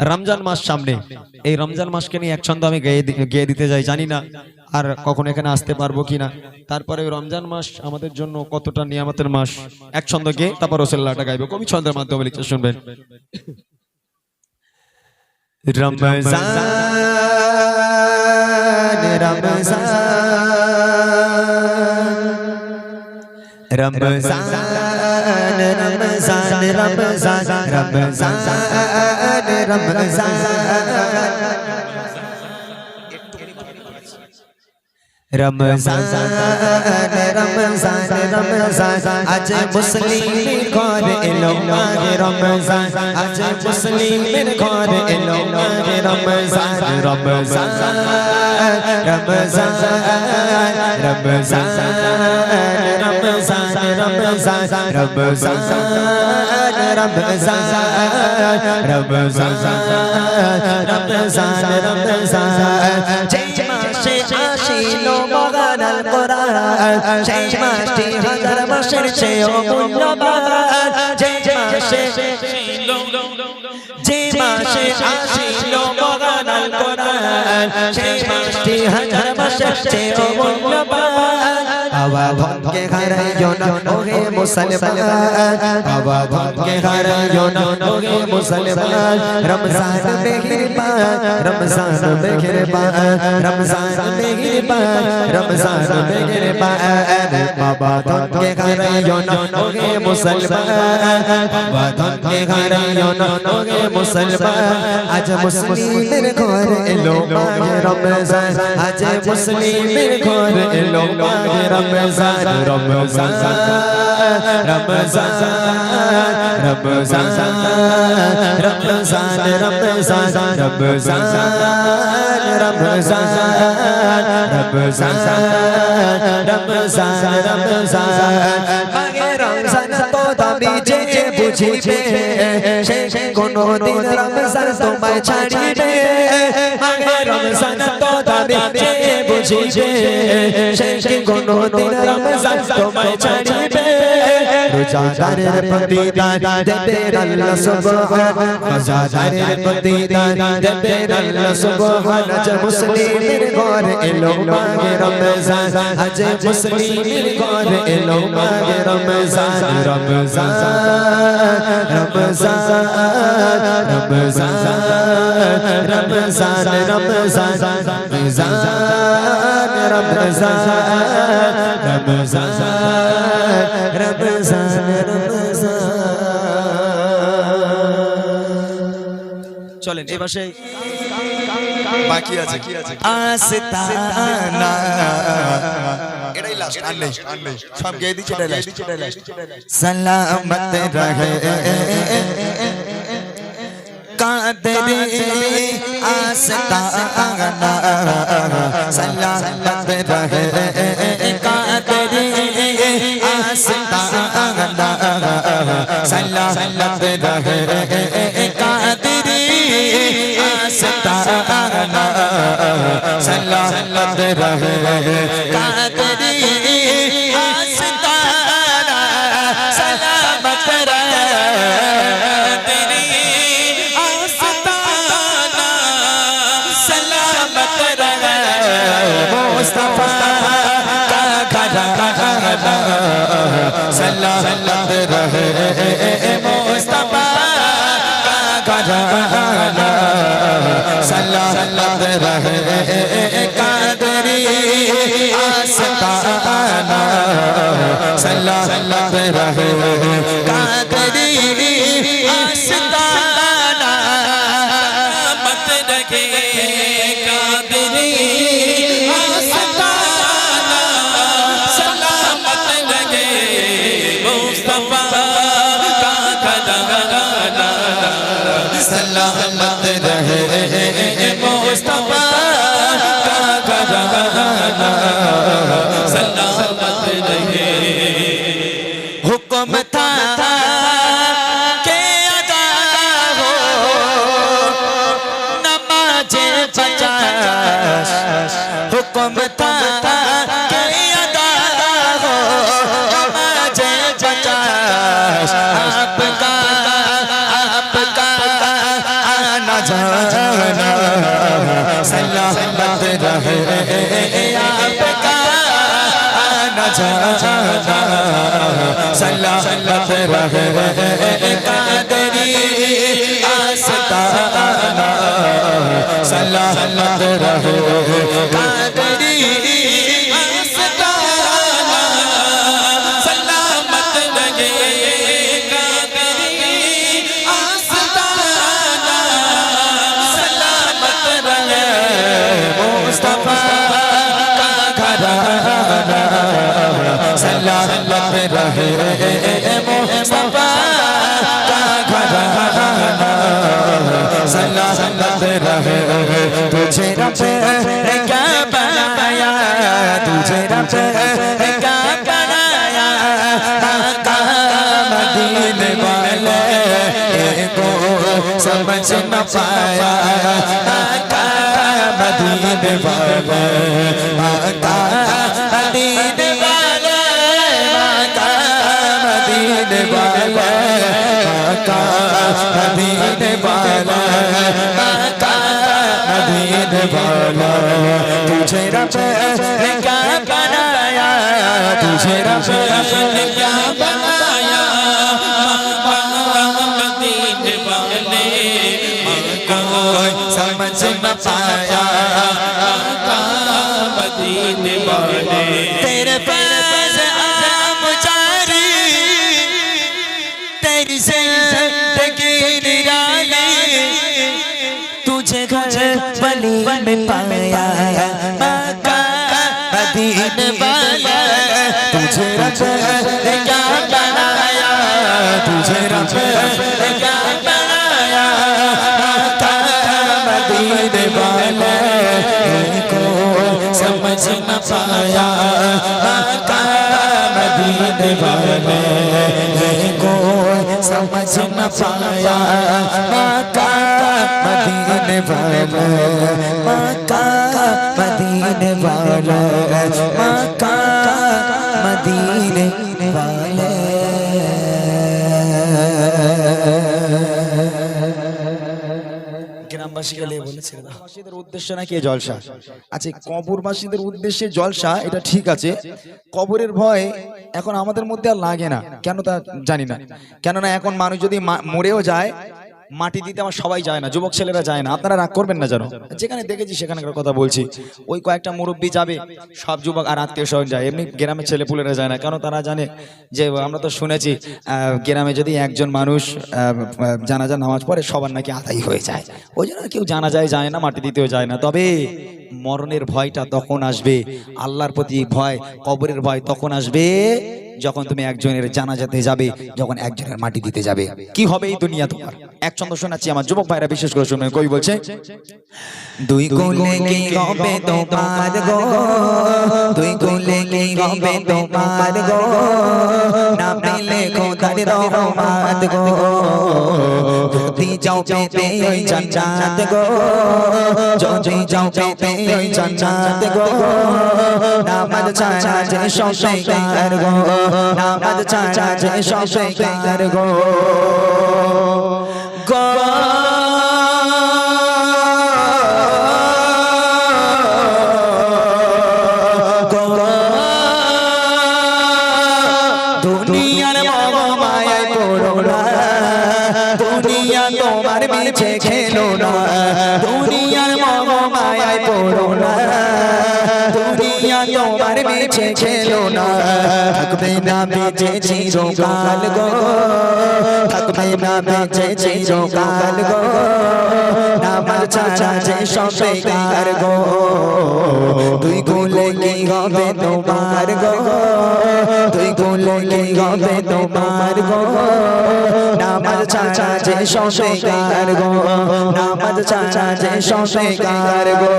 রমজান মাস সামনে এই রমজান মাসকে নিয়ে এক ছন্দ আমি গেয়ে গেয়ে দিতে যাই জানি না আর কখন এখানে আসতে পারব কিনা। তারপরে ওই রমজান মাস আমাদের জন্য কতটা নিয়ামতের মাস? এক ছন্দ গেয়ে তারপর রসুল্লাহটা গাইবো। কবি ছন্দের মাধ্যমে লিখতে শুনবেন। Ramzan Ramzan. Ramzan. Ramzan Ramzan Ramzan Ramzan Ramzan Ramzan Ramzan आज मुस्लिम घर एलो मारे रमजान आज मुस्लिम घर एलो मारे रमजान रमजान रमजान रमजान रमजान রমজান রমজান রমজান রমজান রমজান রমজান যেই মাসে আসিল মগান আল কোরআন সেই মাসটি হাজার মাসের চেয়েও মূল্যবান যেই মাসে যে মাসে আসিল মগান আল কোরআন সেই মাসটি হাজার মাসের চেয়েও মূল্যবান आवा धन घर जन ओहे मुसलमान। बाबा धन के घर जन ओहे मुसलमान। रमज़ान में रमज़ान में रमज़ान में रमज़ान में गिरबान बाबा धन घर जन ओहे मुसलमान। बाबा धन घर जन ओहे मुसलमान। आज मुस्लिम घर एलो रमज़ान, आज मुस्लिम घर एलो रमज़ान। রমজান রমজান রমজান রমজান রমজান রমজান রমজান রমজান রমজান মাগে রমজান যে বুঝিবে সে কোনো দিন রমজান তোমায় ছাড়িবে। রমজান তো যে বুঝিবে সে কোনো দিন রমজান তোমায় ছাড়িবে। রোজাদারের প্রতিদান দেবে আল্লাহ সুবহান রোজাদারের প্রতিদান দেবে আল্লাহ সুবহান আজ মুসলিমের ঘর এলো মাহে রমজান আজ মুসলিমের ঘর এলো মাহে রমজান রমজান রমজান রমজান রমজান রমজান রমজান রমজান রমজান চলেন এ ভাষায় বাকি আছে আস্তানা। এটাই লাস্ট আর নেই সব গেয়ে দিচ্ছে এটাই লাস্ট সালামত রহে কাদেরে আস্তানা। সালামত রহে কাদেরে আস্তানা। সালামত রহে مولانا سلامت رہے قادری آستانہ سلامت رہے سلامت رہے مصطفیٰ کا گھرانہ सलामत रहे कादरी आस्ताना सलामत रहे कादरी रहे तुझे रब ने क्या बनाया तुझे रब ने क्या तुझे घर बली में पाया मक्का मदीने वाला तुझे रब ने क्या बनाया तुझे रब ने क्या बनाया मक्का मदीने वाला को समझ न पाया मक्का मदीने वाले को समझ न पाया मक्का मदीने वाले मक्का मदीने वाले मक्का मदीने वाले গ্রামবাসীকে নিয়ে বলেছে গ্রামবাসীদের উদ্দেশ্য নাকি এই জলসা আচ্ছা কবরবাসীদের উদ্দেশ্যে জলসা এটা ঠিক আছে কবরের ভয় এখন আমাদের মধ্যে আর লাগে না কেন তা জানি না কেননা এখন মানুষ যদি মা- মরেও যায় মাটি দিতে আমার সবাই যায় না, যুবক ছেলেরা যায় না, আপনারা রাগ করবেন না জানো যেখানে দেখেছি সেখানকার কথা বলছি। ওই কয়েকটা মুরব্বী যাবে, সব যুবক আর আত্মীয় স্বজন যায়, এমনি গ্রামের ছেলেপুলেরা যায় না, কেন তারা জানে যে আমরা তো শুনেছি গ্রামে যদি একজন মানুষ জানাজা, নামাজ পড়ে, সবার নাকি আদায় হয়ে যায়। ওই জন্য কেউ জানা যায় যায় না, মাটি দিতেও যায় না। তবে মরণের ভয়টা তখন আসবে, আল্লাহর প্রতি ভয়, কবরের ভয় তখন আসবে। যখন তুমি একজনের জানাজাতে যাবে, যখন একজনের মাটি দিতে যাবে, কি হবে এই দুনিয়া তোমার? এক ছন্দ শোনাচ্ছি, আমার যুবক ভাইরা বিশেষ করে শুনবেন কই বলছে, দুই কোলে কি হবে তোমার দুই কোলে কি হবে তোমার যদি যাও পেতে ওই জান্নাত গো। যদি যাও পেতে ওই জান্নাত গো। নামাজ ছাড়া যে সব বেকার গো। নামাজ ছাড়া যে সব বেকার গো দুনিয়ার তোমার খেলো না। দুনিয়ার মায়ায় পড়ো না। দুনিয়া তোমার মিছে খেলো না। থাকবে না বেঁচে চিরকাল গো। থাকবে না বেঁচে চিরকাল গো। নামাজ ছাড়া যে সব বেকার গো। তুই গুলে কি হবে তোমার গো? তুই গুলে কি হবে তোমার গো? নামাজ ছাড়া যে সব বেকার গো। নামাজ ছাড়া যে সব বেকার গো।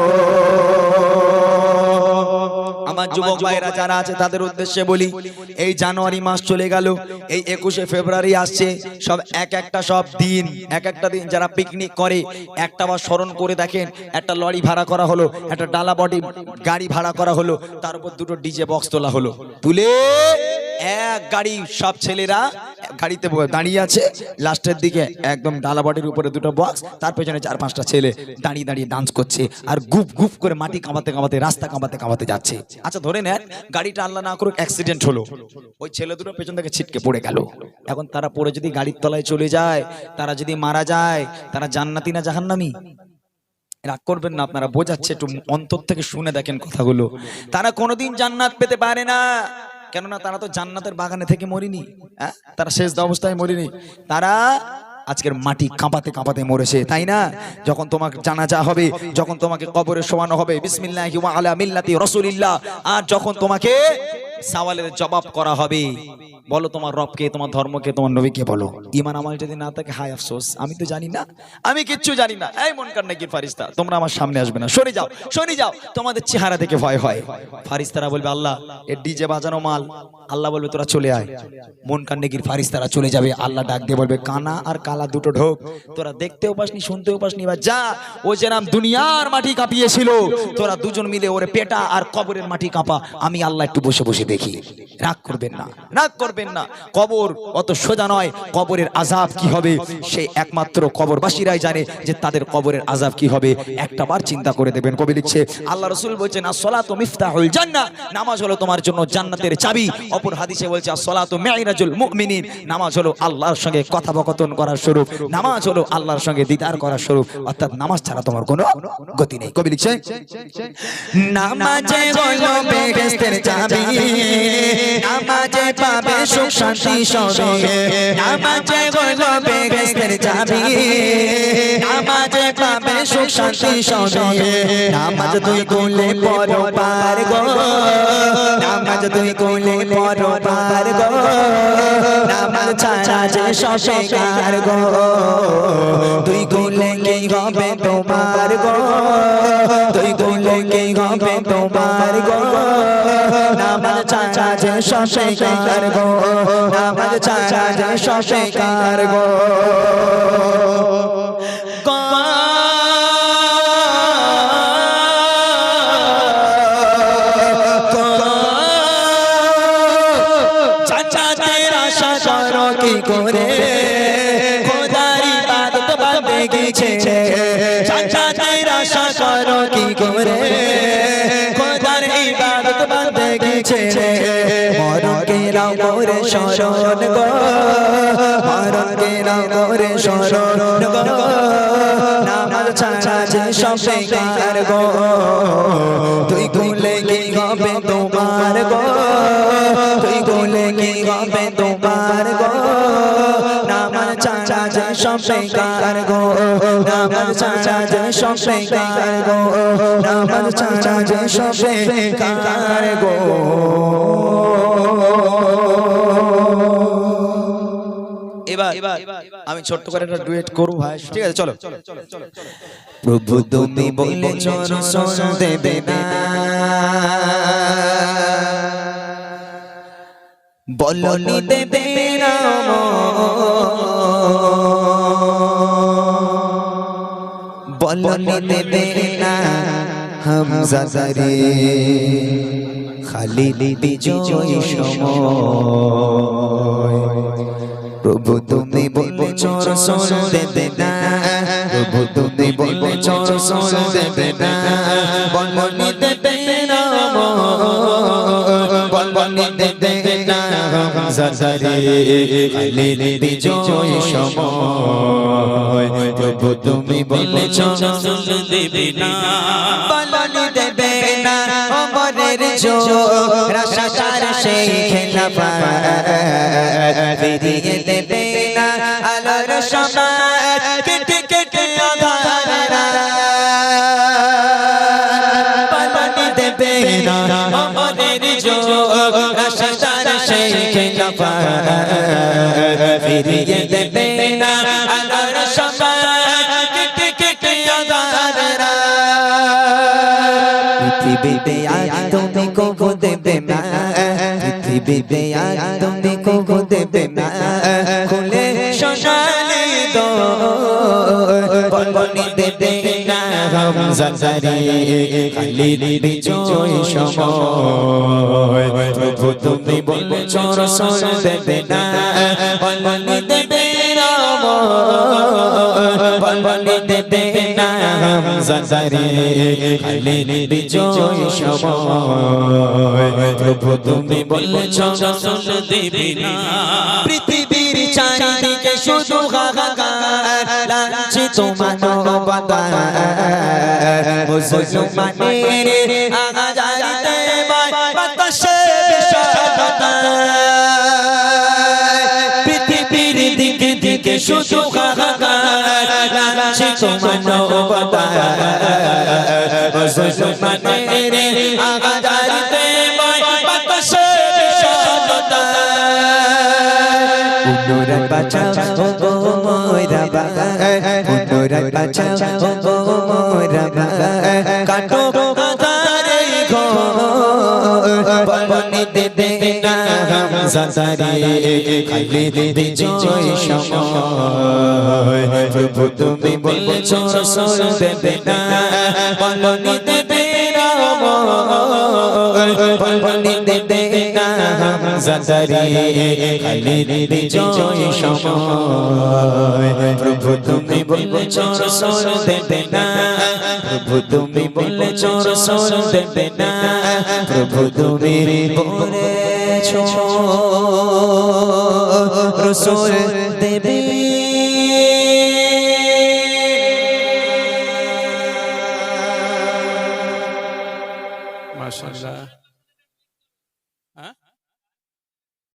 আমার যুবক ভাইরা যারা আছে তাদের উদ্দেশ্যে বলি এই জানুয়ারি মাস চলে গেল এই একুশে ফেব্রুয়ারি আসছে সব এক একটা সব দিন এক একটা দিন যারা পিকনিক করে একটা বার স্মরণ করে দেখেন একটা লরি ভাড়া করা হলো একটা ডালা বডি গাড়ি ভাড়া করা হলো তার উপর দুটো ডিজে বক্স তোলা হলো। তুলে এক গাড়ি সব ছেলেরা গাড়িতে দাঁড়িয়ে আছে। লাস্টের দিকে একদম ডালাবাটির উপরে দুটো বক্স তার পেছনে চার পাঁচটা ছেলে দাঁড়িয়ে দাঁড়িয়ে ডান্স করছে আর গুপ গুপ করে মাটি কামাতে কামাতে রাস্তা কামাতে কামাতে যাচ্ছে। আচ্ছা ধরে নেন গাড়িটা আল্লাহ না করুক অ্যাক্সিডেন্ট হলো। ওই ছেলে দুটো পেছন থেকে ছিটকে পড়ে গেল। এখন তারা পড়ে যদি গাড়ির তলায় চলে যায়, তারা যদি মারা যায়, তারা জান্নাতি না জাহান্নামি? রাগ করবেন না আপনারা, বোঝাচ্ছে একটু অন্তর থেকে শুনে দেখেন কথাগুলো। তারা কোনোদিন জান্নাত পেতে পারে না। কেননা তারা তো জান্নাতের বাগানে থেকে মরিনি হ্যাঁ? তারা শেষ অবস্থায় মরিনি তারা আজকের মাটি কাঁপাতে কাঁপাতে মরেছে, তাই না যখন তোমাকে জানাজা হবে, যখন তোমাকে কবরে শোয়ানো হবে, বিসমিল্লাহ আলা মিল্লাতি রসুলিল্লাহ, আর যখন তোমাকে সওয়ালের জবাব করা হবে বলো, তোমার রবকে তোমার ধর্মকে তোমার নবীকে বলো? ইমান আমার যদি না থাকে, হায় আফসোস, আমি তো জানি না, আমি কিচ্ছু জানি না। এই মন কান্না কি ফারিস্তা, তোমরা আমার সামনে আসবে না। সরে যাও সরে যাও, তোমাদের চেহারা দেখে ভয় হয়। ফারিস্তারা বলবে, আল্লাহ এ ডিজে বাজানো মাল। আল্লাহ বলবে, তোরা চলে আয়। মন কান্নেগির ফারিস্তারা চলে যাবে, আল্লাহ ডাক দিয়ে বলবে, কানা আর কালা দুটো ঢোক, তোরা দেখতেও পাসনি, শুনতেও পাসনি বা যা। ও যেরাম দুনিয়ার মাটি কাঁপিয়েছিল, তোরা দুজন মিলে ওরে পেটা আর কবরের মাটি কাঁপা, আমি আল্লাহ একটু বসে বসে দেখি। রাগ করবেন না, রাগ করবেন না। কবর অত সোজা নয়। কবরের আজাব কি হবে? সেই একমাত্র কবরবাসীরাই জানে যে তাদের কবরের আজাব কি হবে। একটা বার চিন্তা করে দেবেন। কবি লিখছে, আল্লাহ রসুল বলছেন, আসসালাতু মিফতাহুল জান্নাহ। নামাজ হলো তোমার জন্য জান্নাতের চাবি। অপর হাদিসে বলছে, আসসালাতু মিরাজুল মুমিনিন। নামাজ হলো আল্লাহর সঙ্গে কথোপকথন করার স্বরূপ। নামাজ হলো আল্লাহর সঙ্গে দিদার করার স্বরূপ। অর্থাৎ নামাজ ছাড়া তোমার কোনো গতি নেই। কবি লিখছে, নামাজে হলো বেহেস্তের চাবি, নামাজে পাবে সুখ, শান্তি সবে। নামাজে হলো বেহেস্তের চাবি। নামাজে পাবে সুখ, শান্তি সবে। নামাজ তুই কোলে পর পার গো। নামাজ তুই কোলে পর পার গো। নামাজ ছাড়া যে সবে কার গো। তুই কোলে কি হবে তোমার গো। ছাড়া যে সবে কার গো নামাজ ছাড়া যে সবে কার গো চাচা করে? খোদার ইবাদত বান্দে গেছে। চাচা তেরা শাসর কি করে? রাও মোরে শরণ গো। মরণ কে রাও মোরে শরণ গো। নামাজ ছাড়া যে সব বেকার গো। তুই কোলে কি হবে তোমার গো? তুই কোলে কি হবে তোমার গো? নামাজ ছাড়া যে সব বেকার গো। নামাজ ছাড়া যে সব বেকার গো। নামাজ ছাড়া যে সব বেকার গো। এবার আমি ছোট্ট করে একটা ডুয়েট করব ভাই। ঠিক আছে চলো। প্রভু তুমি বলেছ শোন দেবে না। বলনি দেবে না। বলনি দেবে না। হামজা জারে খালিদ বিজয় সময়। প্রভু, তুমি বলেছ শোন দেবে না। প্রভু, তুমি বলেছ শোন দেবে না। বলনি দেবে না বলনি দেবে না জাজারে খালিদ বিজয় সময়। প্রভু, তুমি বলেছ বলনি দেবে না। অমরের জো সেই খেলা ফিরিয়ে দেবে না আলোর সমাজ পৃথিবীতে আজ তুমি কবু দেবে না পৃথিবীতে আজ তুমি কবু দেবে না খুলে সোনালি দো বলনি দেবে না হামজা জারি খালি বিজয় সময় প্রভু তুমি বলেছ রসুল দেবে না বলি দেবে রাম বলি দেবে না হামজা জারি খালি বিজয় সময় প্রভু তুমি বলেছ রসুল দেবে পৃথিবীর চারিদিকে শুধু পৃথিবীর দিকে দিকে শুধু লাঞ্ছিত মানবতা মুসলমানের আগাজারিতে বাতাসে বিষাদতা পুনরায় বাঁচাও ও মোরা বাবা পুনরায় বাঁচাও ও মোরা বাবা কাটো কাতারে ঘর বলনি দেবে না হামজাদারে খাইলে বিজয় সময় প্রভু বলেছ রসুল দেবে না বলনি দেবে না বলনি দেবে না সময় প্রভু তুমি বলেছ রসুল দেবে না প্রভু তুমি বলেছ রসুল দেবে না প্রভু তুমি বলেছ রসুল দেবে